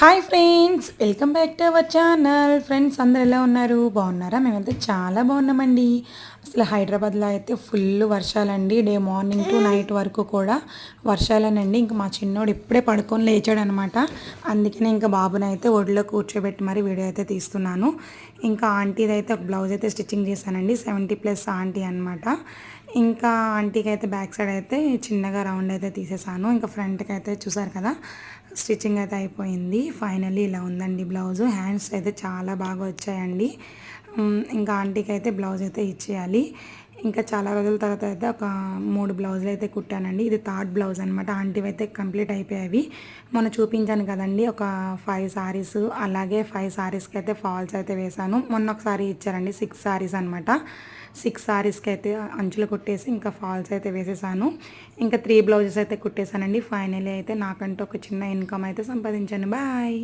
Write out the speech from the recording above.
Hi friends welcome back to our channel. Friends అందరు ఎలా ఉన్నారు? బాగున్నారా? మేమైతే చాలా బాగున్నామండి. అసలు హైదరాబాద్లో అయితే ఫుల్ వర్షాలండి. డే మార్నింగ్ టు నైట్ వరకు కూడా వర్షాలేనండి. ఇంకా మా చిన్నోడు ఇప్పుడే పడుకొని లేచాడు అనమాట అందుకనే ఇంకా బాబుని అయితే ఒడిలో కూర్చోబెట్టి మరి వీడియో అయితే తీస్తున్నాను. ఇంకా ఆంటీది అయితే ఒక బ్లౌజ్ అయితే స్టిచ్చింగ్ చేశానండి. సెవెంటీ ప్లస్ ఆంటీ అనమాట ఇంకా ఆంటీకి అయితే బ్యాక్ సైడ్ అయితే చిన్నగా రౌండ్ అయితే తీసేసాను. ఇంకా ఫ్రంట్కి అయితే చూసారు కదా స్టిచ్చింగ్ అయితే అయిపోయింది. ఫైనల్లీ ఇలా ఉందండి బ్లౌజ్. హ్యాండ్స్ అయితే చాలా బాగా వచ్చాయండి. ఇంకా ఆంటీకి అయితే బ్లౌజ్ అయితే ఇచ్చేయాలి. ఇంకా చాలా రోజుల తర్వాత అయితే ఒక మూడు బ్లౌజులు అయితే కుట్టానండి. ఇది థర్డ్ బ్లౌజ్ అనమాట ఆంటీవి అయితే కంప్లీట్ అయిపోయాయి. మొన్న చూపించాను కదండి ఒక ఫైవ్ సారీస్ అలాగే ఫైవ్ సారీస్కి అయితే ఫాల్స్ అయితే వేశాను. మొన్న ఒకసారి ఇచ్చారండి సిక్స్ సారీస్ అనమాట సిక్స్ సారీస్కి అయితే అంచులు కుట్టేసి ఇంకా ఫాల్స్ అయితే వేసేసాను. ఇంకా త్రీ బ్లౌజెస్ అయితే కుట్టేశానండి. ఫైనలీ అయితే నాకంటూ ఒక చిన్న ఇన్కమ్ అయితే సంపాదించాను బాయ్